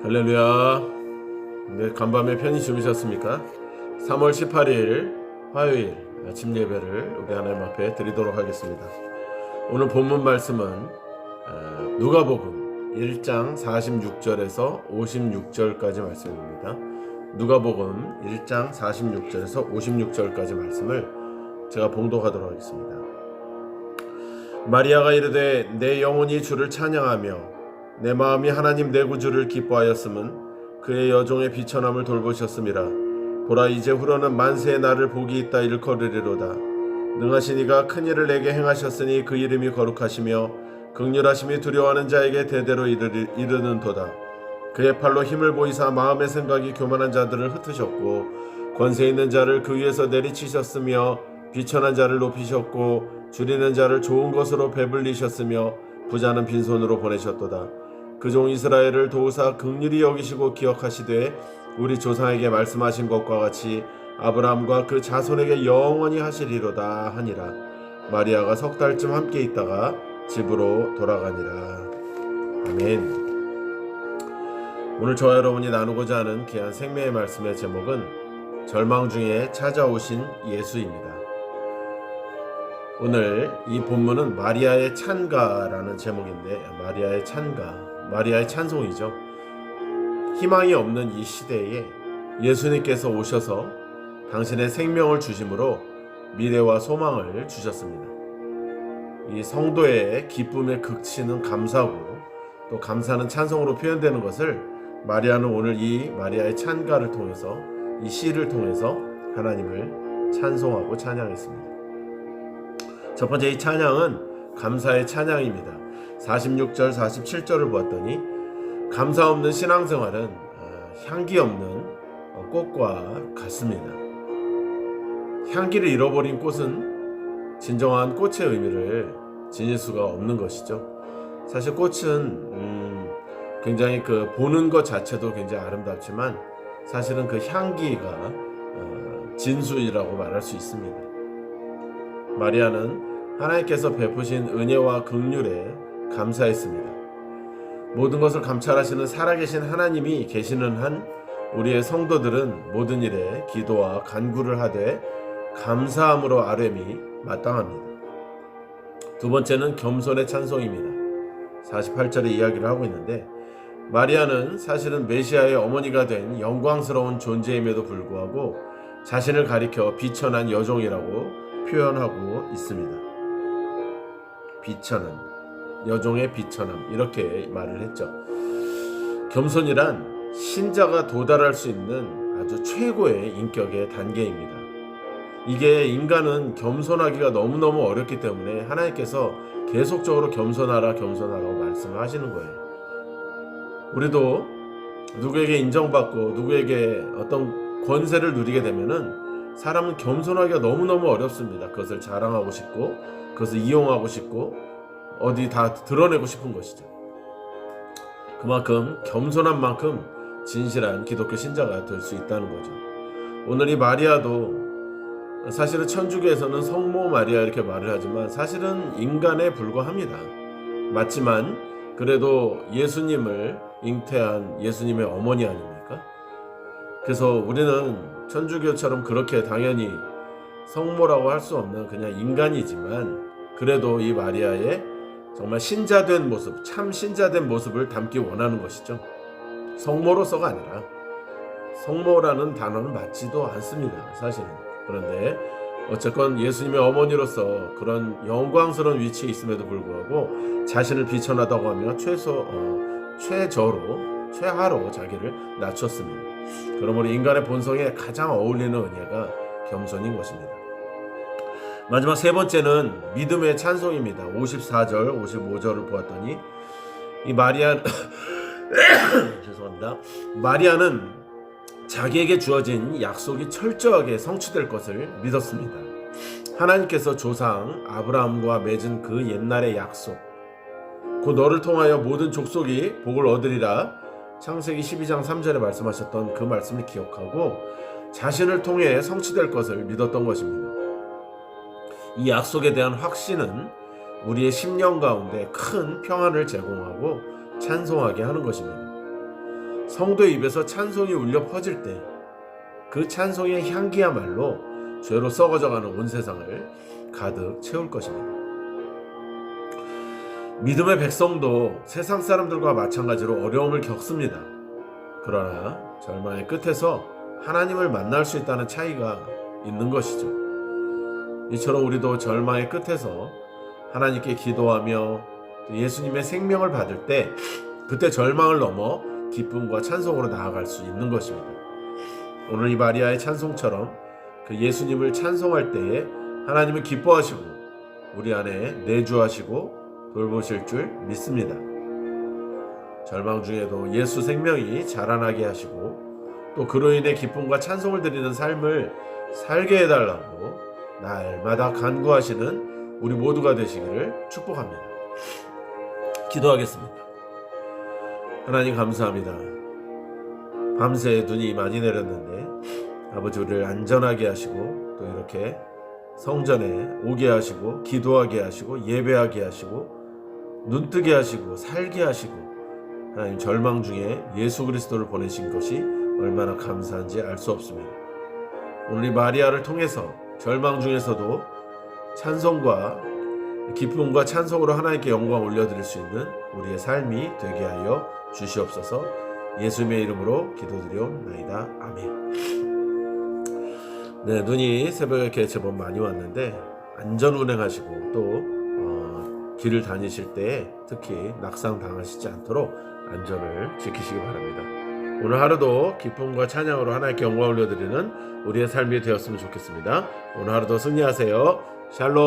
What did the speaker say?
할렐루야. 네, 간밤에 편히 주무셨습니까? 3월 18일 화요일 아침 예배를 우리 하나님 앞에 드리도록 하겠습니다. 오늘 본문 말씀은 어, 누가복음 1장 46절에서 56절까지 말씀입니다. 누가복음 1장 46절에서 56절까지 말씀을 제가 봉독하도록 하겠습니다. 마리아가 이르되 내 영혼이 주를 찬양하며 내 마음이 하나님 내 구주를 기뻐하였음은 그의 여종의 비천함을 돌보셨음이라. 보라 이제 후로는 만세의 날을 복이 있다 일컬으리로다. 능하신 이가 큰 일을 내게 행하셨으니 그 이름이 거룩하시며 극률하심이 두려워하는 자에게 대대로 이르는도다. 그의 팔로 힘을 보이사 마음의 생각이 교만한 자들을 흩으셨고 권세 있는 자를 그 위에서 내리치셨으며 비천한 자를 높이셨고 줄이는 자를 좋은 것으로 배불리셨으며 부자는 빈손으로 보내셨도다. 그 종 이스라엘을 도우사 극률이 여기시고 기억하시되 우리 조상에게 말씀하신 것과 같이 아브라함과 그 자손에게 영원히 하시리로다 하니라. 마리아가 석 달쯤 함께 있다가 집으로 돌아가니라. 아멘. 오늘 저와 여러분이 나누고자 하는 귀한 생명의 말씀의 제목은 절망 중에 찾아오신 예수입니다. 오늘 이 본문은 마리아의 찬가라는 제목인데 마리아의 찬가, 마리아의 찬송이죠. 희망이 없는 이 시대에 예수님께서 오셔서 당신의 생명을 주심으로 미래와 소망을 주셨습니다. 이 성도의 기쁨의 극치는 감사고 또 감사는 찬송으로 표현되는 것을 마리아는 오늘 이 마리아의 찬가를 통해서 이 시를 통해서 하나님을 찬송하고 찬양했습니다. 첫 번째 이 찬양은 감사의 찬양입니다. 46절, 47절을 보았더니 감사 없는 신앙생활은 어, 향기 없는 어, 꽃과 같습니다. 향기를 잃어버린 꽃은 진정한 꽃의 의미를 지닐 수가 없는 것이죠. 사실 꽃은 음, 굉장히 그 보는 것 자체도 굉장히 아름답지만 사실은 그 향기가 어, 진수이라고 말할 수 있습니다. 마리아는 하나님께서 베푸신 은혜와 긍휼에 감사했습니다. 모든 것을 감찰하시는 살아계신 하나님이 계시는 한 우리의 성도들은 모든 일에 기도와 간구를 하되 감사함으로 아뢰미 마땅합니다. 두 번째는 겸손의 찬송입니다. 48절의 이야기를 하고 있는데 마리아는 사실은 메시아의 어머니가 된 영광스러운 존재임에도 불구하고 자신을 가리켜 비천한 여종이라고 표현하고 있습니다. 비천함, 여종의 비천함 이렇게 말을 했죠. 겸손이란 신자가 도달할 수 있는 아주 최고의 인격의 단계입니다. 이게 인간은 겸손하기가 너무너무 어렵기 때문에 하나님께서 계속적으로 겸손하라 겸손하라고 말씀을 하시는 거예요. 우리도 누구에게 인정받고 누구에게 어떤 권세를 누리게 되면은 사람은 겸손하기가 너무너무 어렵습니다. 그것을 자랑하고 싶고 그것을 이용하고 싶고 어디 다 드러내고 싶은 것이죠. 그만큼 겸손한 만큼 진실한 기독교 신자가 될 수 있다는 거죠. 오늘 이 마리아도 사실은 천주교에서는 성모 마리아 이렇게 말을 하지만 사실은 인간에 불과합니다. 맞지만 그래도 예수님을 잉태한 예수님의 어머니 아닙니까? 그래서 우리는 천주교처럼 그렇게 당연히 성모라고 할 수 없는 그냥 인간이지만 그래도 이 마리아의 정말 신자된 모습, 참 신자된 모습을 담기 원하는 것이죠. 성모로서가 아니라 성모라는 단어는 맞지도 않습니다. 사실은. 그런데 어쨌건 예수님의 어머니로서 그런 영광스러운 위치에 있음에도 불구하고 자신을 비천하다고 하며 최소 어, 최저로 최하로 자기를 낮췄습니다. 그러므로 인간의 본성에 가장 어울리는 은혜가 겸손인 것입니다. 마지막 세 번째는 믿음의 찬송입니다. 54절, 55절을 보았더니 이 마리아 죄송합니다. 마리아는 자기에게 주어진 약속이 철저하게 성취될 것을 믿었습니다. 하나님께서 조상 아브라함과 맺은 그 옛날의 약속, 곧 너를 통하여 모든 족속이 복을 얻으리라 창세기 12장 3절에 말씀하셨던 그 말씀을 기억하고 자신을 통해 성취될 것을 믿었던 것입니다. 이 약속에 대한 확신은 우리의 심령 가운데 큰 평안을 제공하고 찬송하게 하는 것입니다. 성도의 입에서 찬송이 울려 퍼질 때 그 찬송의 향기야말로 죄로 썩어져가는 온 세상을 가득 채울 것입니다. 믿음의 백성도 세상 사람들과 마찬가지로 어려움을 겪습니다. 그러나 절망의 끝에서 하나님을 만날 수 있다는 차이가 있는 것이죠. 이처럼 우리도 절망의 끝에서 하나님께 기도하며 예수님의 생명을 받을 때 그때 절망을 넘어 기쁨과 찬송으로 나아갈 수 있는 것입니다. 오늘 이 마리아의 찬송처럼 그 예수님을 찬송할 때에 하나님은 기뻐하시고 우리 안에 내주하시고 돌보실 줄 믿습니다. 절망 중에도 예수 생명이 자라나게 하시고 또 그로 인해 기쁨과 찬송을 드리는 삶을 살게 해달라고 날마다 간구하시는 우리 모두가 되시기를 축복합니다. 기도하겠습니다. 하나님 감사합니다. 밤새 눈이 많이 내렸는데 아버지 우리를 안전하게 하시고 또 이렇게 성전에 오게 하시고 기도하게 하시고 예배하게 하시고 눈뜨게 하시고 살게 하시고 하나님 절망 중에 예수 그리스도를 보내신 것이 얼마나 감사한지 알 수 없습니다. 오늘 이 마리아를 통해서 절망 중에서도 찬송과 기쁨과 찬송으로 하나님께 영광 올려드릴 수 있는 우리의 삶이 되게 하여 주시옵소서 예수님의 이름으로 기도드리옵나이다. 아멘. 네, 눈이 새벽에 제법 많이 왔는데 안전 운행하시고 또 어, 길을 다니실 때 특히 낙상 당하시지 않도록 안전을 지키시기 바랍니다. 오늘 하루도 기쁨과 찬양으로 하나님께 영광 올려드리는 우리의 삶이 되었으면 좋겠습니다. 오늘 하루도 승리하세요. 샬롬.